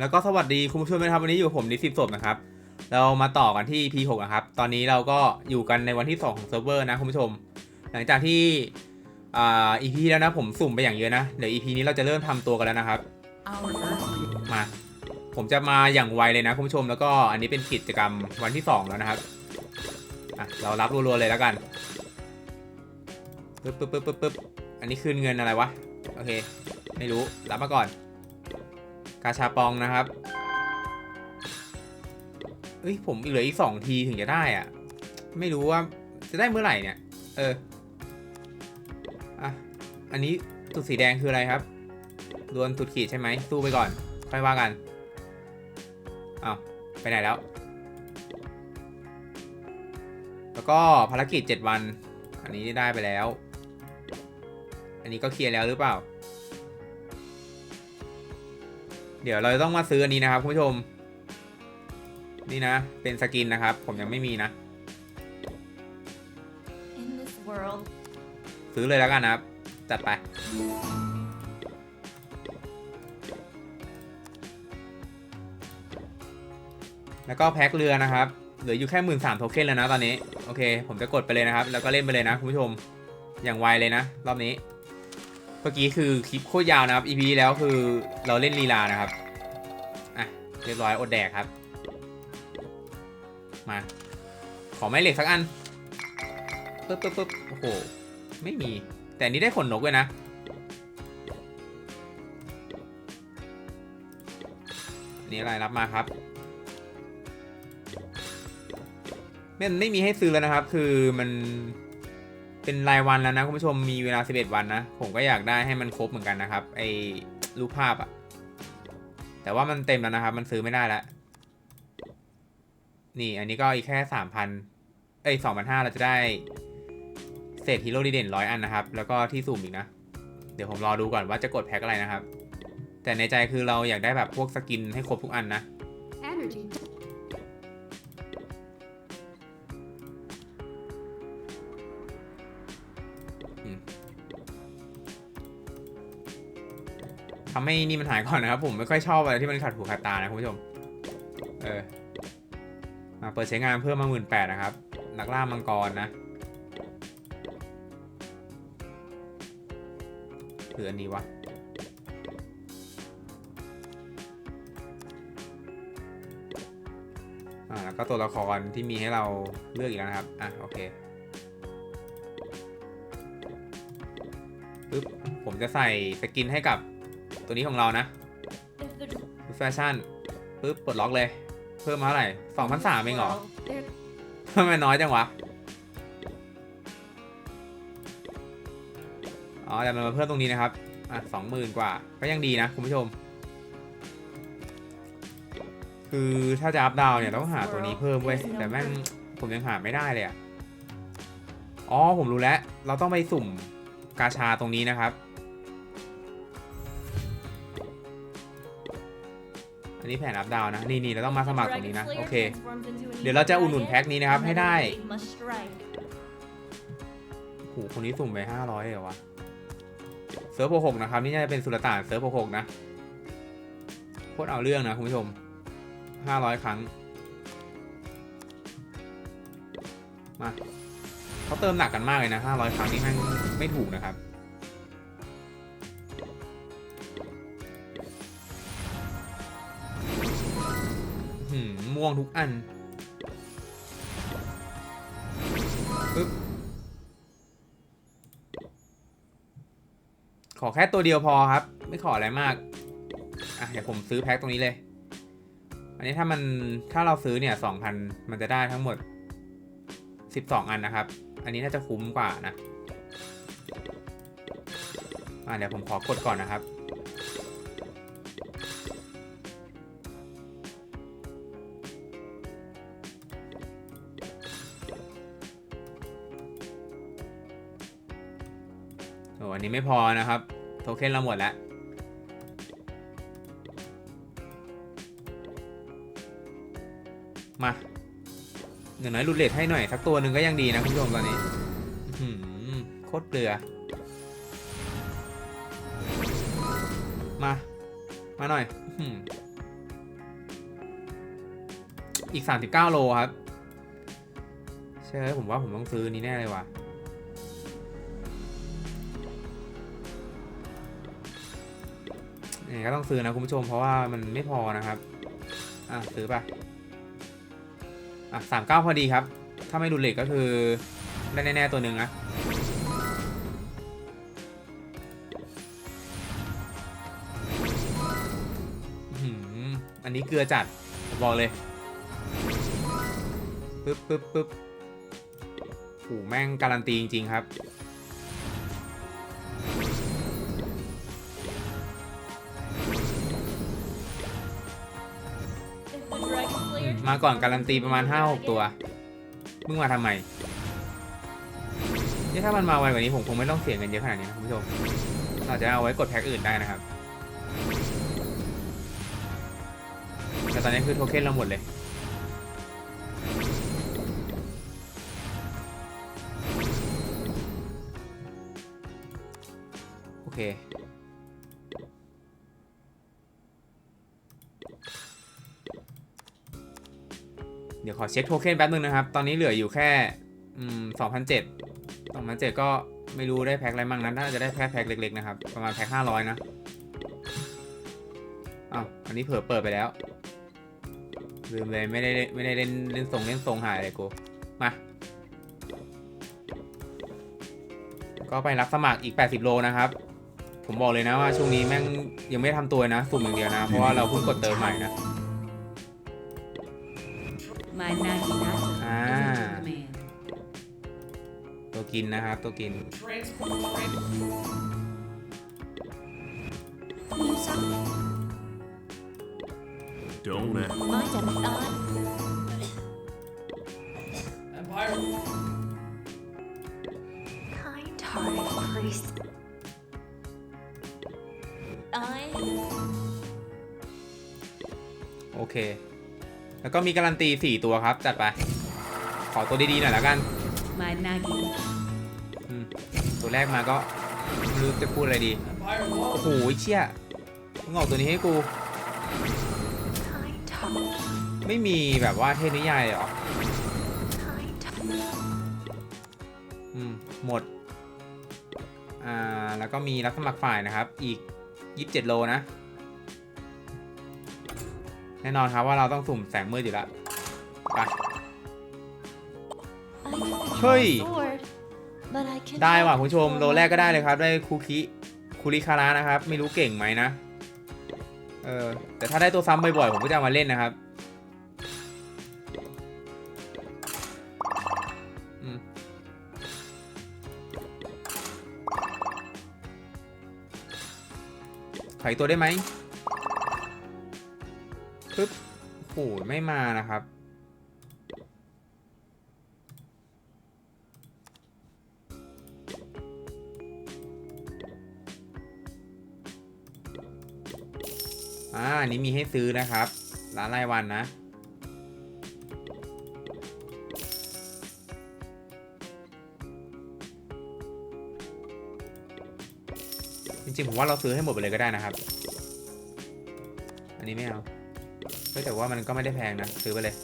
แล้วก็สวัสดีคุณผู้ชมนะครับวันนี้อยู่กับผมนิสิบศพนะครับ เรามาต่อกันที่ P6 นะครับ ตอนนี้เราก็อยู่กันในวันที่ 2 ของเซิร์ฟเวอร์นะคุณผู้ชม หลังจากที่อ่า EP แล้วนะผมสุ่มไปอย่างเยอะนะเดี๋ยว EP นี้เราจะเริ่มทำตัวกันแล้วนะครับ Our first มา ผมจะมาอย่างไวเลยนะคุณผู้ชมแล้วก็อันนี้เป็นกิจกรรมวันที่ 2 แล้วนะครับอะเรารับรัวๆเลยแล้วกันปึ๊บปึ๊บปึ๊บปึ๊บปึ๊บอันนี้คืนเงินอะไรวะ โอเค ไม่รู้ รับมาก่อน กาชาปองนะครับ เอ้ยผมเหลืออีกสองทีถึงจะได้อะไม่รู้ว่าจะได้เมื่อไหร่เนี่ย เออ อะ อันนี้จุดสีแดงคืออะไรครับดวลสุดขีดใช่ไหมสู้ไปก่อน ค่อยว่ากันอ้าวไปไหนแล้ว แล้วก็ภารกิจ 7 วัน อันนี้ได้ไปแล้ว อันนี้ก็เคลียร์แล้วหรือเปล่า เดี๋ยวเราจะต้องมาซื้ออันนี้นะครับคุณผู้ชม นี่นะ เป็นสกินนะครับ ผมยังไม่มีนะ in this world. ซื้อเลยแล้วกันนะครับ จัดไป แล้วก็แพ็คเรือนะครับ เหลืออยู่แค่หมื่นสามโทเค็นแล้วนะตอนนี้ โอเค ผมจะกดไปเลยนะครับ แล้วก็เล่นไปเลยนะคุณผู้ชม อย่างไวเลยนะ รอบนี้ เมื่อกี้คือคลิปโคตรยาวนะครับ EP แล้วคือเราเล่นลีลานะครับ อะ เรียบร้อยอดแดกครับ มา ขอไม้เหล็กสักอันปึ๊บปึ๊บปึ๊บโอ้โห ไม่มี แต่นี้ได้ขนนกด้วยนะนนี้อะไรรับมาครับมันไม่มีให้ซื้อแล้วนะครับ คือมัน เป็นรายวันแล้วนะคุณผู้ชมมีเวลา 11 วันนะ ผมก็อยากได้ให้มันครบเหมือนกันนะครับไอ้รูปภาพอะแต่ว่ามันเต็มแล้วนะครับ มันซื้อไม่ได้แล้ว นี่อันนี้ก็อีกแค่ 3,000 เอ้ย2,500 เราจะได้เศษฮีโร่ดีเด่นร้อยอันนะครับ แล้วก็ที่สุ่มอีกนะ เดี๋ยวผมรอดูก่อนว่าจะกดแพ็คอะไรนะครับ แต่ในใจคือเราอยากได้แบบพวกสกินให้ครบทุกอันนะ ทำให้นี่มันหายก่อนนะครับ ผมไม่ค่อยชอบอะไรที่มันขัดหูขัดตานะคุณผู้ชม เออมาเปิดใช้งานเพิ่มมาหมื่นแปดนะครับ นักล่ามังกรนะคืออันนี้วะอ่าแล้วก็ตัวละครที่มีให้เราเลือกอีกแล้วนะครับ อะโอเคปึ๊บผมจะใส่สกินให้กับ ตัวนี้ของเรานะแฟชั่นปึ๊บปลดล็อกเลย เพิ่มมาเท่าไหร่สองพันสามเองเหรอทำไมน้อยจังวะ อ๋อแต่มันมาเพิ่มตรงนี้นะครับ อะสองหมื่นกว่า ก็ยังดีนะคุณผู้ชม คือถ้าจะอัพดาวเนี่ยต้องหาตัวนี้เพิ่มเว้ย แต่แม่งผมยังหาไม่ได้เลยอะอ๋อผมรู้แล้ว เราต้องไปสุ่มกาชาตรงนี้นะครับ อันนี้แผนอัพดาวน์นะนี่นี่เราต้องมาสมัครตรงนี้นะ Dragon โอ Slayer เค transforms into an เดี๋ยวเราจะอุดหนุนแพ็คนี้นะครับ evil ให้ได้ dragon, and then the blade must strike. โหคนนี้สุ่มไปห้าร้อยเลยเหรอวะเซิร์ฟหกนะครับนี่น่าจะเป็นสุลต่านเซิร์ฟหกนะโคตรเอาเรื่องนะคุณผู้ชมห้าร้อยครั้งมาเขาเติมหนักกันมากเลยนะห้าร้อยครั้งนี่แม่งไม่ถูกนะครับ ม่วงทุกอันปึ๊บขอแค่ตัวเดียวพอครับ ไม่ขออะไรมาก อะเดี๋ยวผมซื้อแพ็คตรงนี้เลย อันนี้ถ้ามันถ้าเราซื้อเนี่ยสองพันมันจะได้ทั้งหมดสิบสองอันนะครับ อันนี้น่าจะคุ้มกว่านะ อะเดี๋ยวผมขอกดก่อนนะครับ นี้ไม่พอนะครับ โทเค็นเราหมดแล้วมาอย่างน้อยรูดเลทให้หน่อยสักตัวหนึ่งก็ยังดีนะคุณผู้ชมตอนนี้โคตรเกลือ มา มาหน่อยอีก 39 โลครับ ใช่ผมว่าผมต้องซื้อนี้แน่เลยว่ะ ก็ต้องซื้อนะคุณผู้ชมเพราะว่ามันไม่พอนะครับ อะซื้อไปอะสามเก้าพอดีครับ ถ้าไม่ดูเหล็กก็คือได้แน่ๆตัวหนึ่งนะอืมอันนี้เกลือจัดบอกเลยปึ๊บปึ๊บปึ๊บโอ้แม่งการันตีจริง ๆ ครับ มาก่อนการันตีประมาณ 5-6 ตัว มึงมาทำไมนี่ถ้ามันมาไวกว่านี้ผมคงไม่ต้องเสียเงินเยอะขนาดนี้นะคุณผู้ชมเราจะเอาไว้กดแพ็คอื่นได้นะครับ แต่ตอนนี้คือโทเค็นเราหมดเลย โอเค ดี๋ยวขอเช็คโทเค็นแป๊บนึงนะครับ ตอนนี้เหลืออยู่แค่สองพันเจ็ดสองพันเจ็ดก็ไม่รู้ได้แพ็คอะไรมั่งนะน่าจะได้แค่แพ็คเล็กๆนะครับ ประมาณแพ็คห้าร้อยนะอ้าวอันนี้เผื่อเปิดไปแล้ว ลืมเลยไม่ได้ไม่ได้เล่นเล่นทรงเล่นทรงหายเลยกูมา ก็ไปรับสมัครอีก 80 โลนะครับ ผมบอกเลยนะว่าช่วงนี้แม่งยังไม่ทำตัวนะสุ่มอย่างเดียวนะ เพราะว่าเราเพิ่งกดเติมใหม่นะ My Naginata Ah. is under command. ตัวกินนะครับ ตัวกิน Don't it? My demi- uh, Kind-hearted priest. I โอเค แล้วก็มีการันตี 4 ตัวครับ จัดไป ขอตัวดีๆหน่อยแล้วกัน My Nagi. อืมตัวแรกมาก็ไม่รู้จะพูดอะไรดี โอ้โหเชี่ยมึงออกตัวนี้ให้กู Kind-hearted. ไม่มีแบบว่าเทพนิยายเลยเหรอ Kind-hearted. อืม หมด อ่า แล้วก็มีรับสมัครฝ่ายนะครับ อีก 27 โลนะ แน่นอนครับว่าเราต้องสุ่มแสงมืดอยู่แล้วไป I can control Hey. a sword, but I can ได้ว่ะคุณผู้ชมโลแรกก็ได้เลยครับ ได้คูคิคูริคาระนะครับ ไม่รู้เก่งไหมนะ เออ แต่ถ้าได้ตัวซ้ำบ่อยๆ ผมก็จะเอามาเล่นนะครับอืมขายตัวได้ไหม ปึ๊บโอ้โหไม่มานะครับ อ่านนี้มีให้ซื้อนะครับ ร้านรายวันนะจริงๆผมว่าเราซื้อให้หมดไปเลยก็ได้นะครับ อันนี้ไม่เอา เฮ้ยแต่ว่ามันก็ไม่ได้แพงนะ ซื้อไปเลย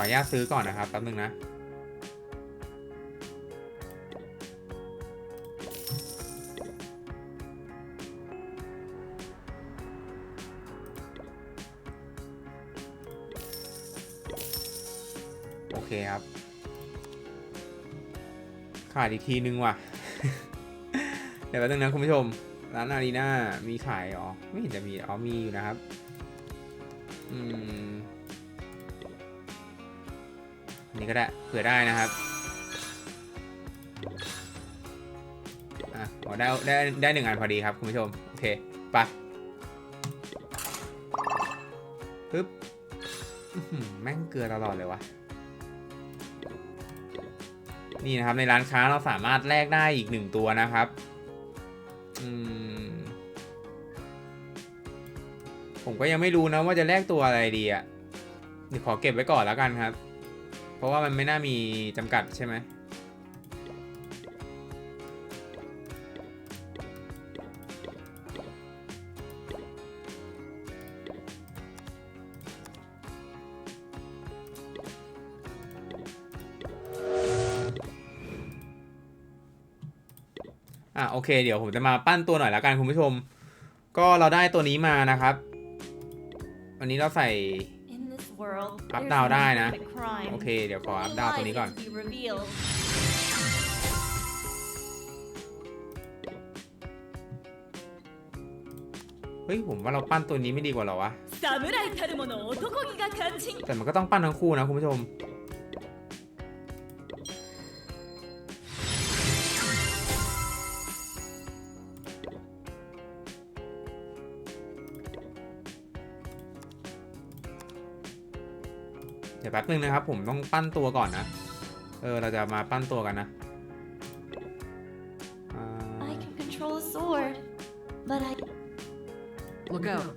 ขออนุญาตซื้อก่อนนะครับแป๊บนึงนะ เคครับ ขาดอีกทีนึงว่ะ เดี๋ยวแป๊บนึงนะคุณผู้ชม ร้านอารีนามีขายอ๋อ ไม่เห็นจะมี อ๋อ มีอยู่นะครับ อืมอันนี้ก็ได้ เผื่อได้นะครับอะอ๋อได้ได้ได้หนึ่งอันพอดีครับคุณผู้ชม โอเค ไปปึ๊บแม่งเกลือตลอดเลยวะ นี่นะครับในร้านค้าเราสามารถแลกได้อีกหนึ่งตัวนะครับมผมก็ยังไม่รู้นะว่าจะแลกตัวอะไรดีอะเดี๋ยวขอเก็บไว้ก่อนแล้วกันครับ เพราะว่ามันไม่น่ามีจำกัดใช่ไหม อะโอเคเดี๋ยวผมจะมาปั้นตัวหน่อยละกันคุณผู้ชม ก็เราได้ตัวนี้มานะครับ วันนี้เราใส่อัพดาวได้นะ โอเค เดี๋ยวขออัพดาวตัวนี้ก่อน เฮ้ย ผมว่าเราปั้นตัวนี้ไม่ดีกว่าหรอวะ แต่มันก็ต้องปั้นทั้งคู่นะคุณผู้ชม เดี๋ยวแป๊บนึงนะครับ ผมต้องปั้นตัวก่อนนะ เออ เราจะมาปั้นตัวกันนะอ่า I can control a sword, but I Look out.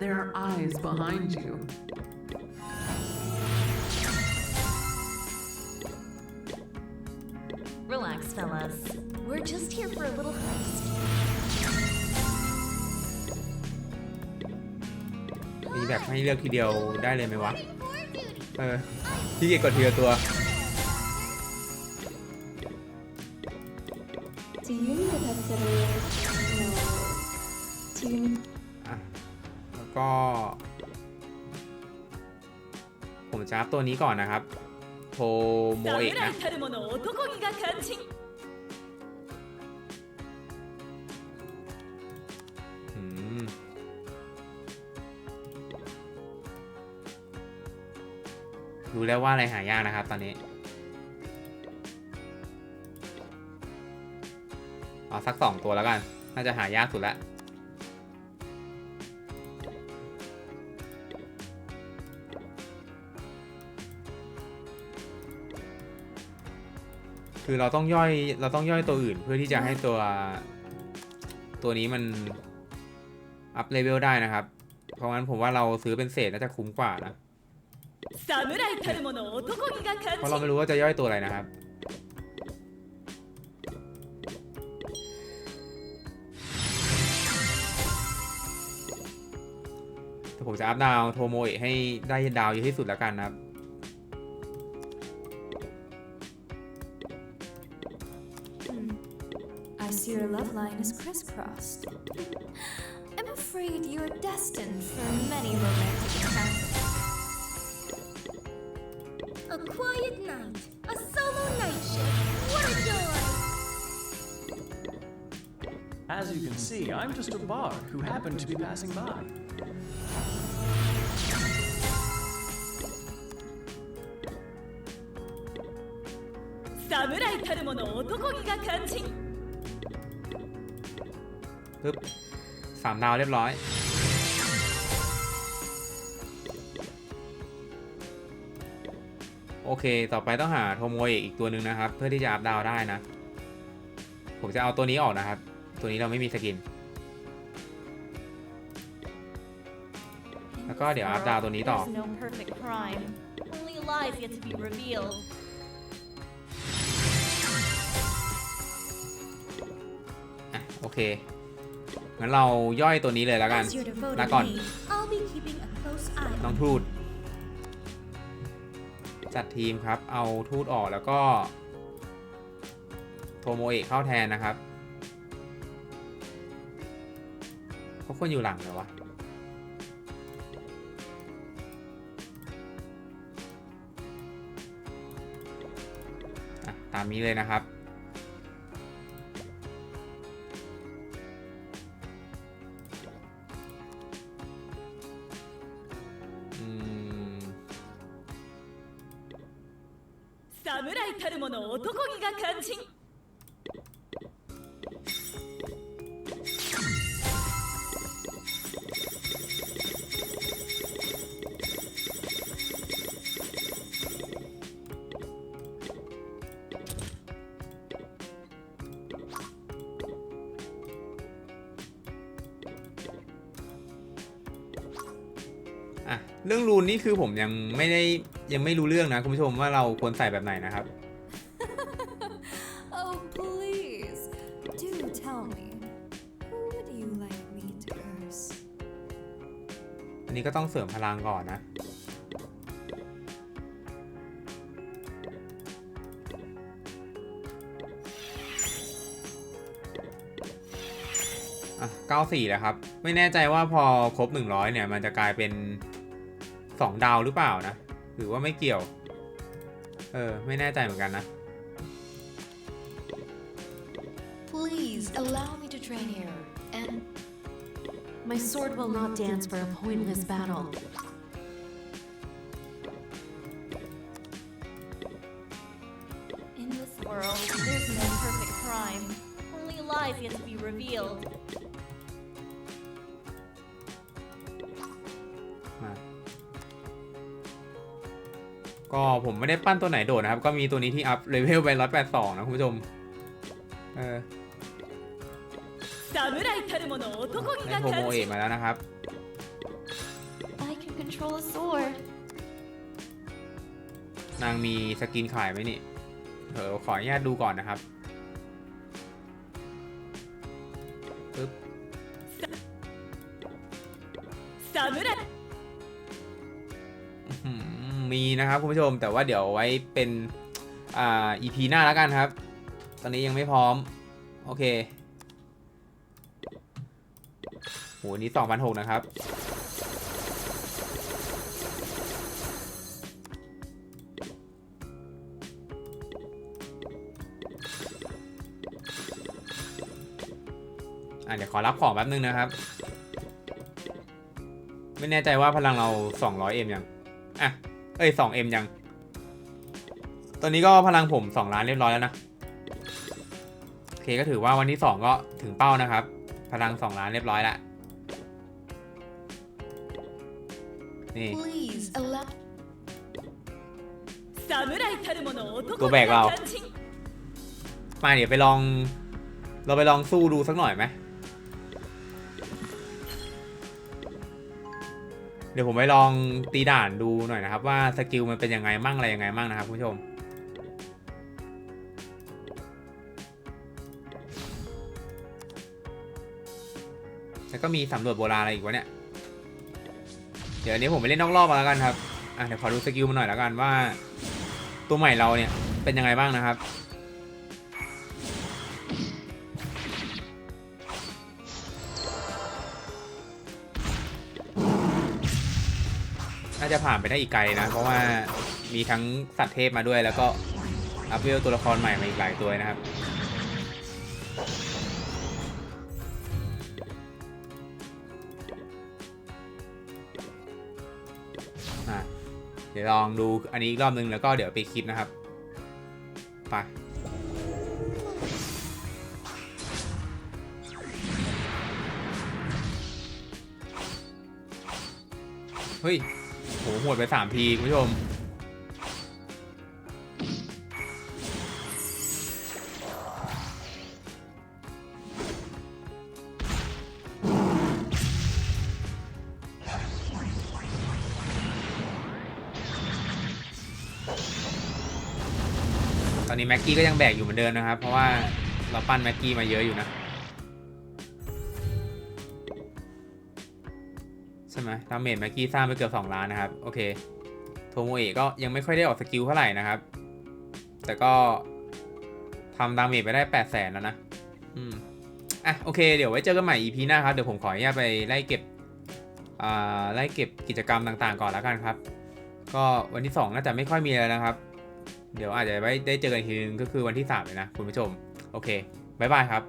There are eyes behind you. relax, fellas. We're just here for a little heist. มีแบบให้เลือกทีเดียวได้เลยไหมวะเออพี่เกียจกดทีละตัว Do you need a pet sitter? No. Do you need อ่ะแล้วก็ ผมจะอัพตัวนี้ก่อนนะครับ โทโมเอะนะ たる者男気が肝心 รู้แล้วว่าอะไรหายากนะครับตอนนี้เอาสักสองตัวแล้วกัน น่าจะหายากสุดล้วคือเราต้องย่อยเราต้องย่อยตัวอื่นเพื่อที่จะให้ตัวตัวนี้มันอัพเลเวลได้นะครับ เพราะงั้นผมว่าเราซื้อเป็นเศษน่าจะคุ้มกว่านะ 侍たる者男気が肝 เพราะเรา 心 ไม่รู้ว่าจะย่อยตัวอะไรนะครับ แต่ผมจะอัพดาวโทโมเอะให้ได้ดาวเยอะที่สุดแล้วกันนะครับ I see your love line is crisscrossed. I'm afraid you are destined for many romantic encounters. As you can see, I'm just a bard who happened to be passing by. 侍たる者男気が肝心 ปึ๊บสามดาวเรียบร้อย โอเค ต่อไปต้องหาโทโมเอะอีกตัวหนึ่งนะครับ เพื่อที่จะอัพดาวได้นะ ผมจะเอาตัวนี้ออกนะครับ ตัวนี้เราไม่มีสกิน In แล้วก็ this เดี๋ยวอัพ world, ดาวตัวนี้ต่อ There's no perfect crime. Only lies yet to be revealed. อะโอเค งั้นเราย่อยตัวนี้เลยแล้วกัน As your devoted ลาก่อน maid, I'll be keeping a close eye น้อง on ทูตจัดทีมครับ เอาทูตออกแล้วก็ โทโมเอะเข้าแทนนะครับ เขาควรอยู่หลังเหรอวะ อ่ะ ตามนี้เลยนะครับ อืม 侍たる者男気が肝心 นนี่คือผมยังไม่ได้ยังไม่รู้เรื่องนะคุณผู้ชมว่าเราควรใส่แบบไหนนะครับ Oh, please. Do tell me. Who would you like me to curse? อันนี้ก็ต้องเสริมพลังก่อนนะ อะ 94 แล้วครับ ไม่แน่ใจว่าพอครบ 100 เนี่ย มันจะกลายเป็น 2ดาวหรือเปล่านะ หรือว่าไม่เกี่ยว เออ ไม่แน่ใจเหมือนกันนะ Please allow me to train here, and My sword will not dance for a pointless battle. ก็ผมไม่ได้ปั้นตัวไหนโดดนะครับ ก็มีตัวนี้ที่อัพเลเวลไป182นะคุณผู้ชม เออได้โทโมเอะมาแล้วนะครับ นางมีสกินขายไหมนี่เออขออนุญาตดูก่อนนะครับปึ๊บ มีนะครับคุณผู้ชม แต่ว่าเดี๋ยวไว้เป็นอ่า EP หน้าแล้วกันครับ ตอนนี้ยังไม่พร้อม โอเคโหอันนี้2,006นะครับ อะเดี๋ยวขอรับของแป๊บนึงนะครับ ไม่แน่ใจว่าพลังเรา 200M ยัง อะ เอ้ยสองเอ็มยัง ตอนนี้ก็พลังผมสองล้านเรียบร้อยแล้วนะโอเคก็ถือว่าวันที่สองก็ถึงเป้านะครับ พลังสองล้านเรียบร้อยละนี่ตัวแบกเรา มาเดี๋ยวไปลอง เราไปลองสู้ดูสักหน่อยไหม เดี๋ยวผมไปลองตีด่านดูหน่อยนะครับ ว่าสกิลมันเป็นยังไงมั่งอะไรยังไงมั่งนะครับคุณผู้ชมแล้วก็มีสำรวจโบราณอะไรอีกวะเนี่ย เดี๋ยวอันนี้ผมไปเล่นนอกรอบมาแล้วกันครับ อะเดี๋ยวขอดูสกิลมันหน่อยแล้วกันว่า ตัวใหม่เราเนี่ยเป็นยังไงบ้างนะครับ จะผ่านไปได้อีกไกลนะ เพราะว่ามีทั้งสัตว์เทพมาด้วยแล้วก็อัพเวลตัวละครใหม่มาอีกหลายตัวนะครับ เดี๋ยวลองดูอันนี้อีกรอบนึงแล้วก็เดี๋ยวไปคลิปนะครับ ไปเฮ้ย โหหวดไปสามทีคุณผู้ชม ตอนนี้แม็กกี้ก็ยังแบกอยู่เหมือนเดิมนะครับ เพราะว่าเราปั้นแม็กกี้มาเยอะอยู่นะ ใช่ไหมดาเมจแม็กกี้สร้างไปเกือบ2ล้านนะครับ โอเค โทโมเอะก็ยังไม่ค่อยได้ออกสกิลเท่าไหร่นะครับ แต่ก็ทำดาเมจไปได้8 0 0แสนแล้วนะ อืม อะ โอเค เดี๋ยวไว้เจอกันใหม่ EP หน้าครับ เดี๋ยวผมขออนุญาตไปไล่เก็บ อ่า ไล่เก็บกิจกรรมต่างๆ ก่อนแล้วกันครับ ก็วันที่ 2 น่าจะไม่ค่อยมีแล้วนะครับ เดี๋ยวอาจจะไว้ได้เจอกันอีกทีนึงก็คือวันที่ 3 เลยนะคุณผู้ชม โอเค บ๊ายบายครับ